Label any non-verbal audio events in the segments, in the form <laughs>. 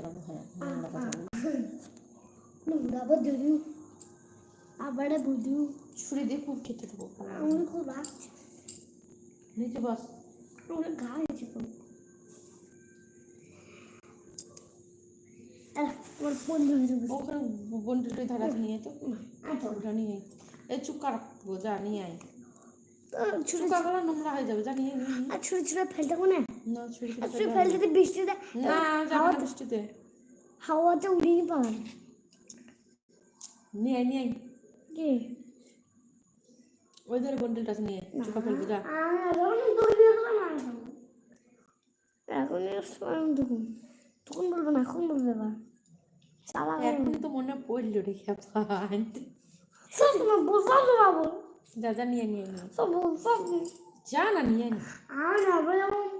চড়াবো হ্যাঁ নোংরাবো দুরু আবার বুদু ছুরি দিয়ে খুব খেতে দেবো আমার খুব লাগছে নিচে বস ওরা ঘা হয়েছে খুব আমার বন্ধু নিয়ে তো ওটা নিয়ে চুপ রাখব যা নিয়ে আয় ছোট কাকড়া নোংরা হয়ে যাবে যা আর ছোট ছোট ফেলতে কোনো না ছুরি আর ছুরি ছুরি ফেলতে বৃষ্টিতে না যাবে বৃষ্টিতে হাওয়াতে উড়িয়ে পাবেন নিয়ে নিয়ে কি ওই ধরে বন্টুলটা আছে নিয়ে। চুকা ফেলব যা এখন তখন তখন বলব না এখন বলবে এবার চালা এখন তো মনে পড়ল রে খেপা আনতে সব বলতাম তো বাবু যা যা নিয়ে নিয়ে নিয়ে সব বলতাম যা না নিয়ে আয় না আর না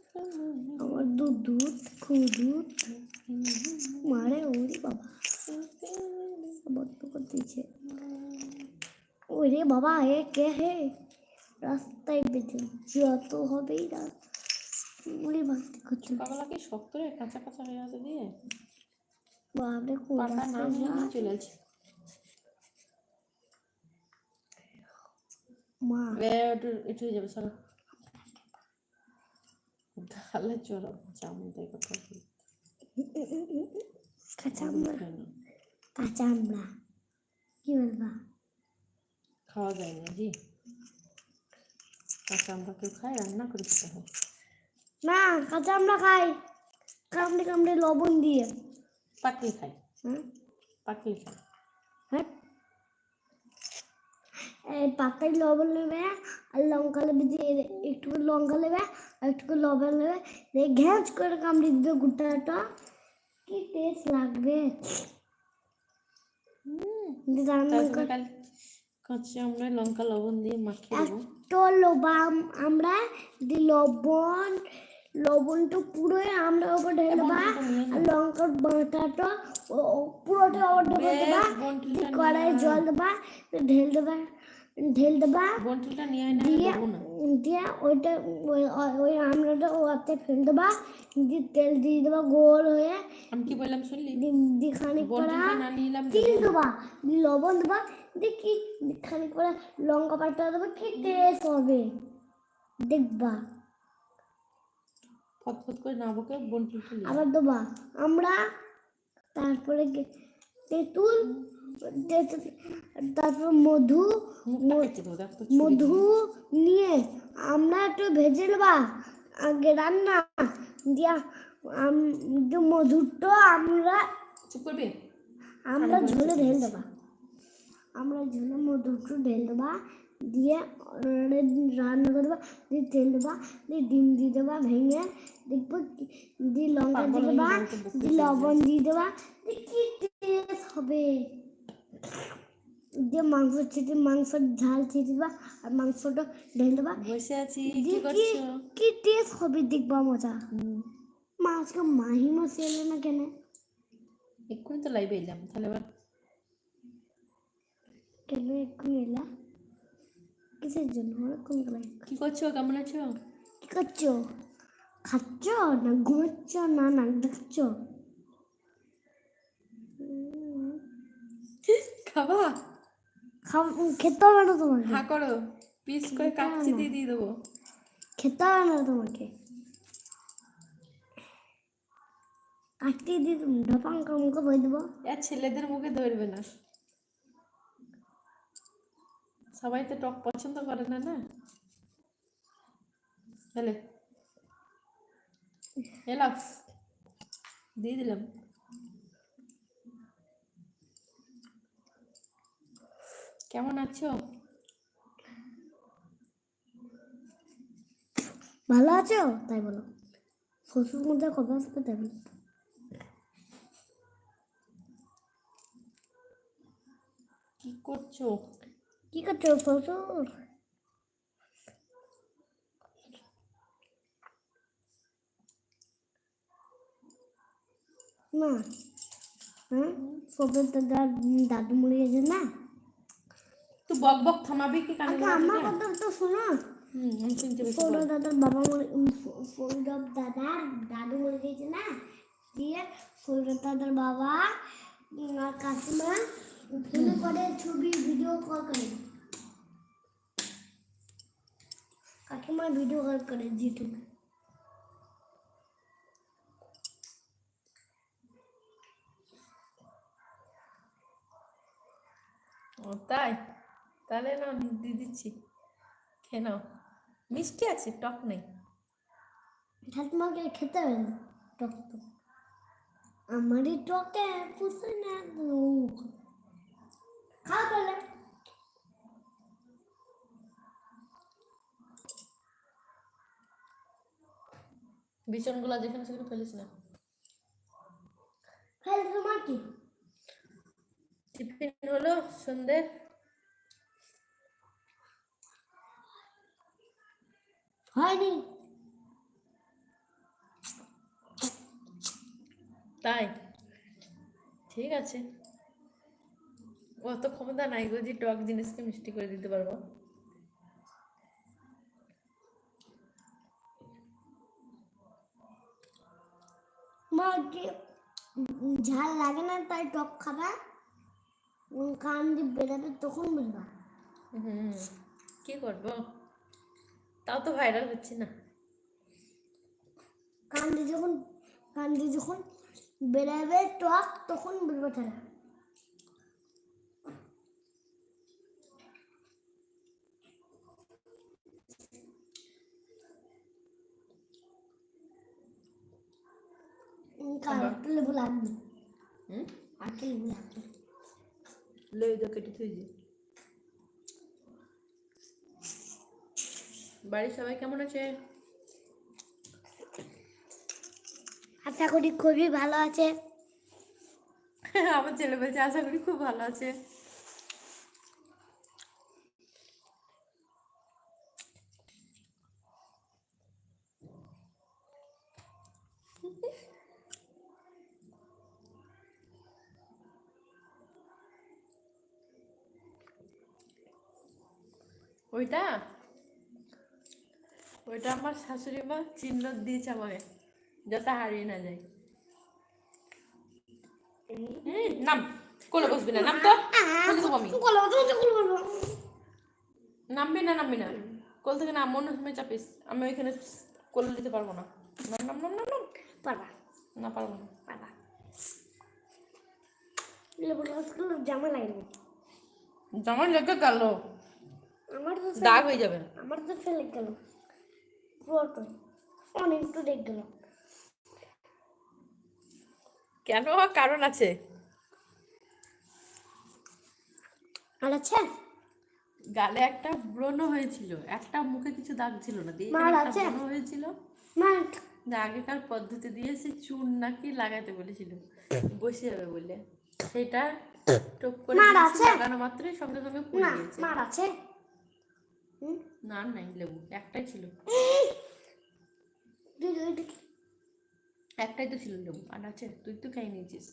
আমার দুধ দুধ। খুদুত মারে ওরে বাবা। বন্ধ করে দিয়েছে ওরে বাবা এ কে হে? রাস্তায় বেঁধে যত হবেই না। ওরে ভাবতে করছে। চুকাগুলা কি শক্ত রে? কাঁচা কাঁচা হয়ে আছে দিয়ে। বাবরে কোলা চলে আছে মা। একটু একটু যাবে চলো। আমি আমরা খাই না। কাঁচা আমরা কি বলবা? খাওয়া যায় না জি। কাঁচা আমরা কেউ খাই রান্না করে খেতে হয়। না কাঁচা আমরা খাই। কামড়ে কামড়ে লবণ দিয়ে। পাকলে খাই হ্যাঁ পাকলে খাই হ্যাঁ? এই পাতায় লবণ নেবে আর লঙ্কা নেবে দিয়ে একটু লঙ্কা নেবে। একটু লবণ নেবে দিয়ে ঘ্যাঁচ করে কামড়ে দিবে গোটাটা। কি টেস্ট লাগবে? কাঁচা আমরা লঙ্কা লবণ দিয়ে মাখিয়ে দেবো। লবণ আমরা দি লবণ লবণটা পুরোই আমরা ওপর ঢেলে দেবা আর লঙ্কার বাটাটা পুরোটা ওপর ঢেলে দেবা কড়াই জল দেবা ঢেল দেবা। ঢেল দেবা। বন্টুলটা নিয়ে আয় না দিয়ে দিয়ে ওইটা ওই আমড়াটা ওতে ফেল দেবা। দিয়ে তেল দিয়ে দেবা গোল হয়ে। আমি কি বললাম শুনলি? দিয়ে খানিক এলাম তিল দেবা। লবণ দেবা। দিয়ে কি খানিক করে লঙ্কা পাতা দেবা। কি টেস্ট হবে? দেখবা। ফটফট করে না বকে বন্টুলটা আবার দেবা। আমরা তারপরে তেঁতুল তারপর মধু মধু নিয়ে আমরা একটু ভেজে নেবা। আগে রান্না দিয়া মধুটা আমরা করবে? আমরা ঝোলে ঢেল দেবা। আমরা ঝোলে মধুটা ঢেল দেবা। দিয়ে রান্না করে দেবা। দিয়ে তেল দেবা। দিয়ে ডিম দিয়ে দেবা ভেঙে। দেখব দিয়ে লঙ্কা দিয়ে দেবা। দিয়ে লবণ দিয়ে দেবা। দিয়ে কি টেস্ট হবে? দিয়ে মাংস ছিটে মাংস ঝাল ছিটে দেবা আর মাংসটা ঢেল দেবা। বসে আছি কি করছ? কি টেস্ট হবে দেখবা মজা। মা আজকে মাহি মাসি এলো না কেন? এক্ষুনি তো লাইভে এলাম তাহলে এবার কেন এক্ষুনি এলা? কিসের জন্য? অনেকক্ষণ গেলে কি করছ? কেমন আছো? কি করছ? খাচ্ছ না ঘুমাচ্ছ? না নাক দেখাচ্ছ খাবা? খেতে হবে না তোমাকে। হা করো। পিস করে কাচ্চি দিয়ে দিয়ে দেবো। খেতে হবে না তোমাকে। কাটতে দিয়ে ঢপাং মুখে বই দেবো। আর ছেলেদের মুখে ধরবে না। সবাই তো টক পছন্দ করে না না? তাহলে এলাম দিয়ে দিলাম। কেমন আছো? ভালো আছো? তাই বলো। শ্বশুর মধ্যে কবে আসবে তাই বলো। কি করছ? কি করছ শ্বশুর? না। হ্যাঁ? শ্বশুর দাদা দাদু মরে গেছে না? তুই বক বক থামাবি কি কানে আমার কথা তো শোনো। সৌরভ। দাদার বাবা সৌরভ দাদার দাদু মরে গেছে না? দিয়ে সৌরভ দাদার বাবা আর কাকিমা ফোনে করে ছবি ভিডিও কল করে। কাকিমা ভিডিও কল করে জিটুকে তাই? তাহলে না দিয়ে দিচ্ছি। খেয়ে নাও। মিষ্টি আছে টক নেই। ঠাকুমাকে খেতে হবে না? টক তো। আমারই টকে পুষে না খাও তাহলে। বিচনগুলো যেখানে সেখানে ফেলিস না। খাই তোমার কি টিফিন হলো সন্ধে। হয়নি। তাই? ঠিক আছে। অত ক্ষমতা নাই গো যে টক জিনিসকে মিষ্টি করে দিতে পারব। ঝাল লাগে না তাই টক খাবা? কান দিয়ে বেরোবে তখন বুঝবা হুম কি করব? তাও তো ভাইরাল হচ্ছে না। কান দিয়ে যখন কান দিয়ে যখন বেরোবে টক তখন বুঝবে লাগবে হুম? আর একটু লেবু লাগবে লই দা কেটে থুই বাড়ির সবাই কেমন আছে? আশা করি খুবই ভালো আছে। <laughs> আমার ছেলে বলছে আশা করি খুব ভালো আছে। <laughs> ওইটা? ওইটা আমার শাশুড়ি মা চিহ্ন দিয়েছে আমাকে যাতে হারিয়ে না যায়। নাম কোলে বসবি না নাম তো আমি। নামবি না নামবি না। কোল থেকে নাম মনে হয় চাপিস। আমি ওইখানে কোলে দিতে পারব না। নাম নাম নাম নাম নাম। পারবা। না পারব না। পারবা। জামা লাগবে জামার লেগে গেল। আমার তো দাগ হয়ে যাবে। আমার তো ফেলে গেল। অনেক তো দেখ গেল কেন? কারণ আছে। আর আছে? গালে একটা ব্রণ হয়েছিল। একটা মুখে কিছু দাগ ছিল না। দিয়ে একটা ব্রণ হয়েছিল। আগেকার পদ্ধতি দিয়ে সে চুন নাকি লাগাতে বলেছিল। বসে যাবে বলে। সেটা টপ করে? লাগানো মাত্রই সঙ্গে সঙ্গে পুড়ে মার আছে? না নাই লেবু। একটাই ছিল। একটাই তো ছিল লেবু। আর আছে তুই তো খাই নিয়েছিস।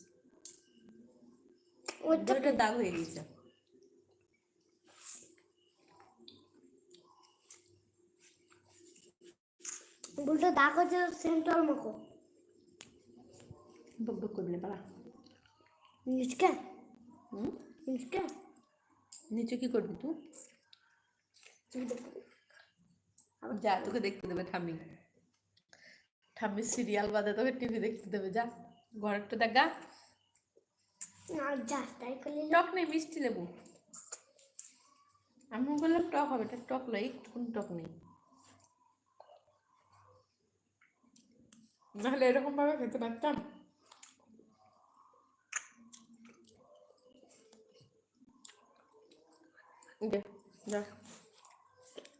দুটো দাগ হয়ে গেছে বলতে দাগ হচ্ছে সেন্ট্রাল মাকো বক বক করবি না পালা। নিচকে? নিচকে? নিচে কি করবি তুই? যা তোকে দেখতে দেবে ঠাম্মি। ঠাম্মি সিরিয়াল বাদে তোকে টিভি দেখতে দেবে যা। ঘর একটু দেখা যা টক নেই মিষ্টি লেবু। আমি বললাম টক হবে এটা টক নয় একটুকুন টক নেই। নাহলে এরকম ভাবে খেতে পারতাম। যা।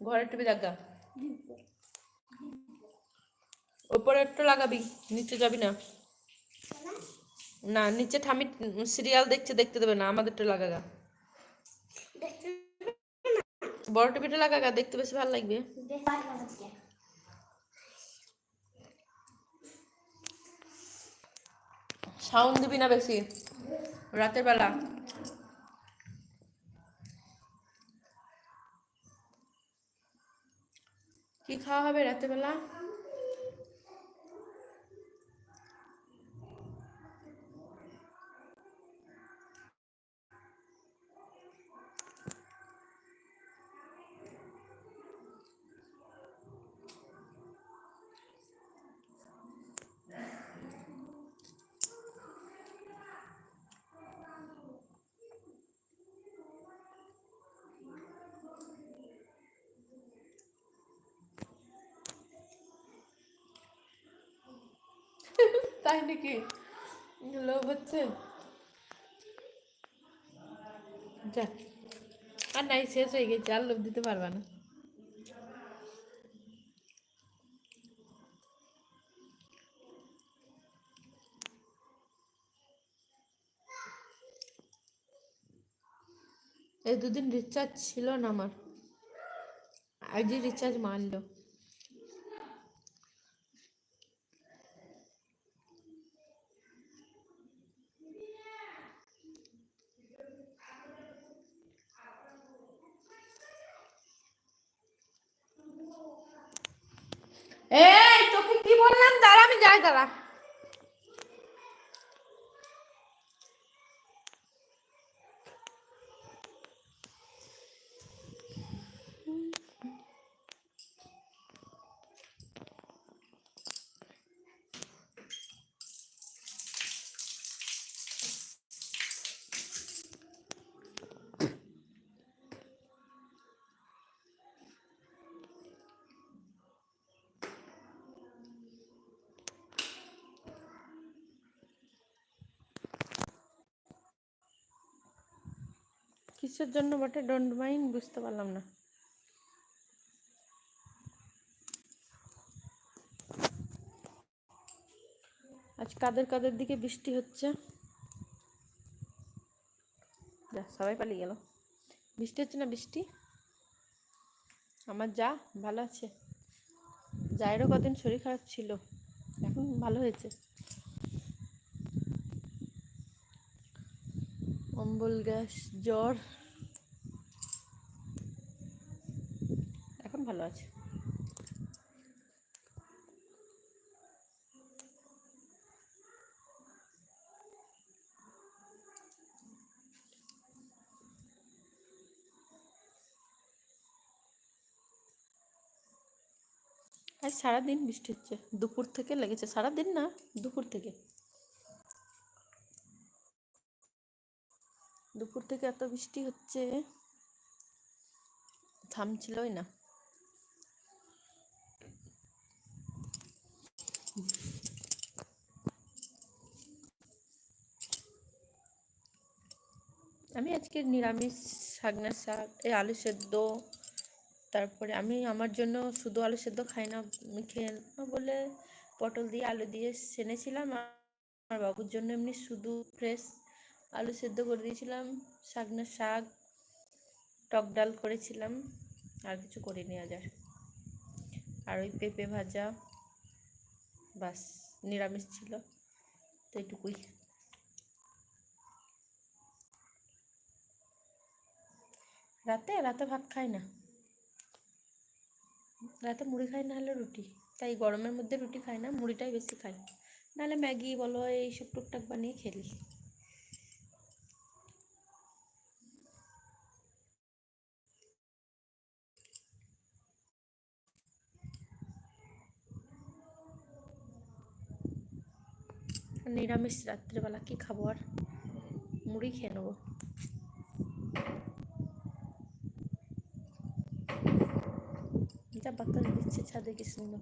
ঘরে টিভি দেখা ওপরে একটু লাগাবি নিচে যাবি না। না নিচে ঠামি সিরিয়াল দেখছে দেখতে দেবে না আমাদেরটা লাগাগা। বড় টিভিটা লাগাগা দেখতে বেশি ভালো লাগবে। সাউন্ড দিবি না বেশি? রাতের বেলা। খাওয়া হবে রাতের বেলা তাই নাকি লোভ হচ্ছে যাক আর নাই শেষ হয়ে গেছে আর লোভ দিতে পারবা না এই দুদিন রিচার্জ ছিল না আমার আজই রিচার্জ মারলো এই তোকে কি বললাম দাঁড়া আমি যাই দাঁড়া কিসের জন্য বটে? ডোন্ট মাইন্ড বুঝতে পারলাম না। আজ কাদের কাদের দিকে বৃষ্টি হচ্ছে? যা, সবাই পালিয়ে গেল। বৃষ্টি হচ্ছে না বৃষ্টি? আমার যা, ভালো আছে। যায়েরও কদিন শরীর খারাপ ছিল। এখন ভালো হয়েছে। অম্বল গ্যাস, জ্বর। এখন ভালো আছে। আজ সারাদিন বৃষ্টি হচ্ছে। দুপুর থেকে লেগেছে। সারাদিন না, দুপুর থেকে দুপুর থেকে এত বৃষ্টি হচ্ছে, থামছিলই না। আমি আজকে নিরামিষ, শাকনার শাক, এই আলু সেদ্ধ, তারপরে আমি আমার জন্য শুধু আলু সেদ্ধ খাই না খেয়ে না বলে পটল দিয়ে আলু দিয়ে সেনেছিলাম আমার বাবুর জন্য এমনি শুধু ফ্রেশ আলু সেদ্ধ করে দিয়েছিলাম শাকনার শাক, টক ডাল করেছিলাম, আর কিছু করিনি আজ আর। আর ওই পেঁপে ভাজা, বাস, নিরামিষ ছিল, তো এটুকুই। রাতে? রাতে ভাত খাই না। রাতে মুড়ি খাই না হলে রুটি। তাই গরমের মধ্যে রুটি খাই না, মুড়িটাই বেশি খাই। নাহলে ম্যাগি বলো, এইসব টুকটাক বানিয়ে খেলি। নিরামিষ রাত্রেবেলা কি খাব আর? মুড়ি খেয়ে নেব। যা বাতাস দিচ্ছে ছাদে কি সুন্দর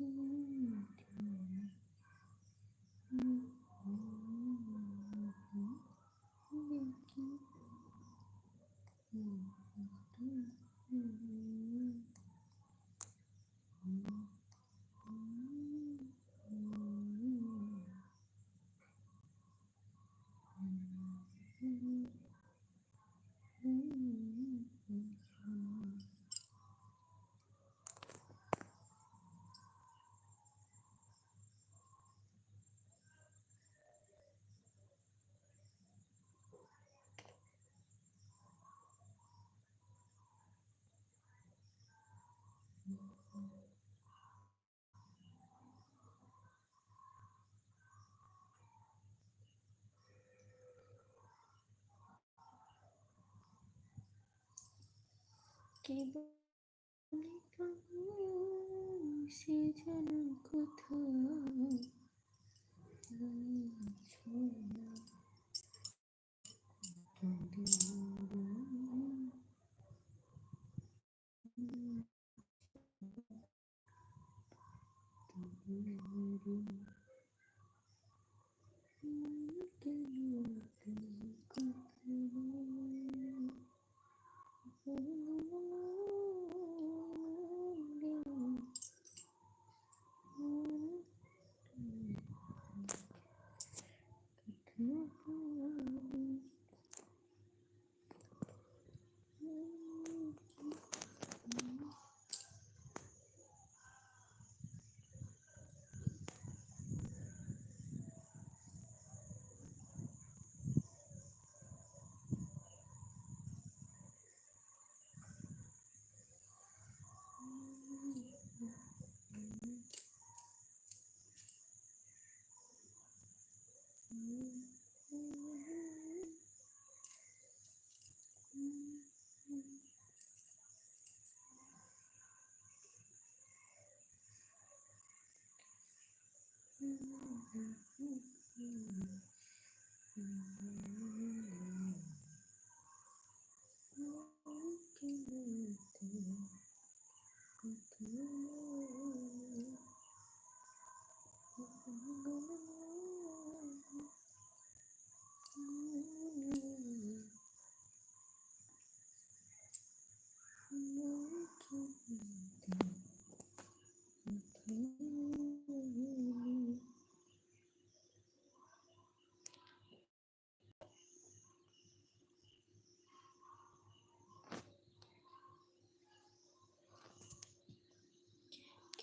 Mm-hmm. কি সে যেন কোথাও ছিল না। Mua.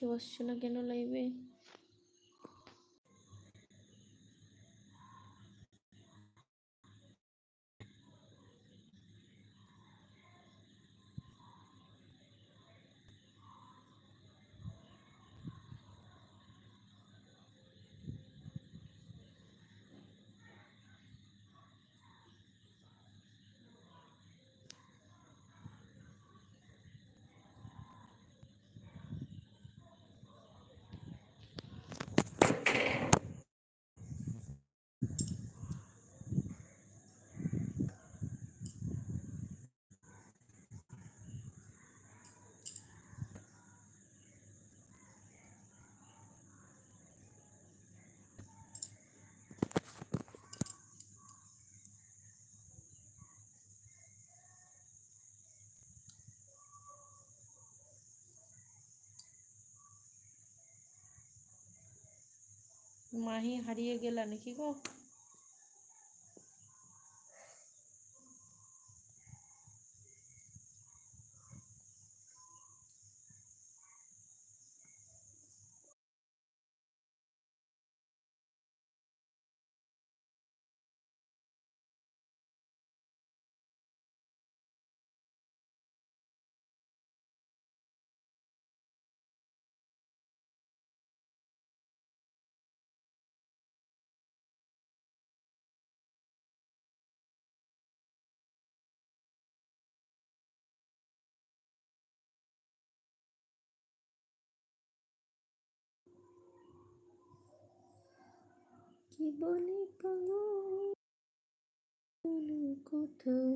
কেউ আসছে না কেন লাইভে মাহি হারিয়ে গেলা নাকি গো কি বলি পাগল কোথাও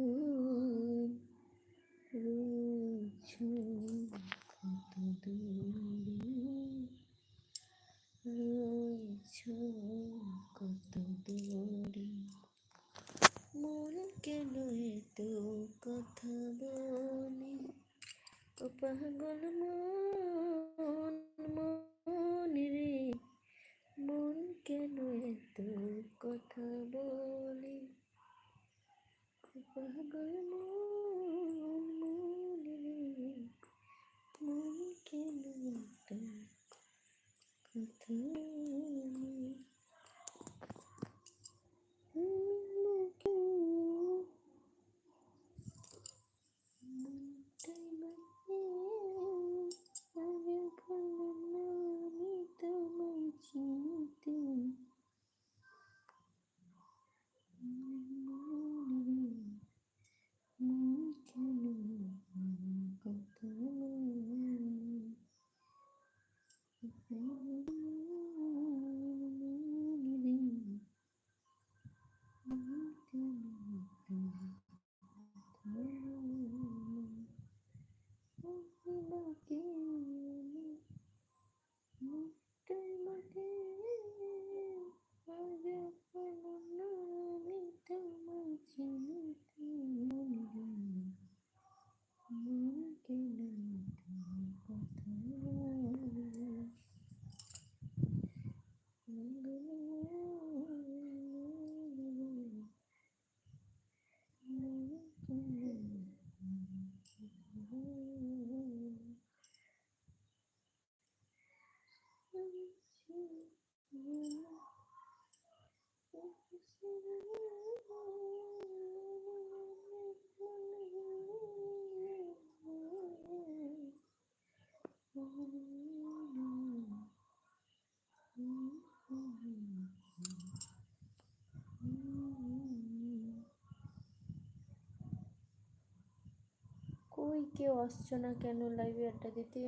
আসছো না কেন? লাইভে আড্ডা দিতে?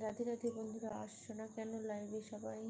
রাধে রাধে বন্ধুরা আসছো না কেন? লাইভে সবাই?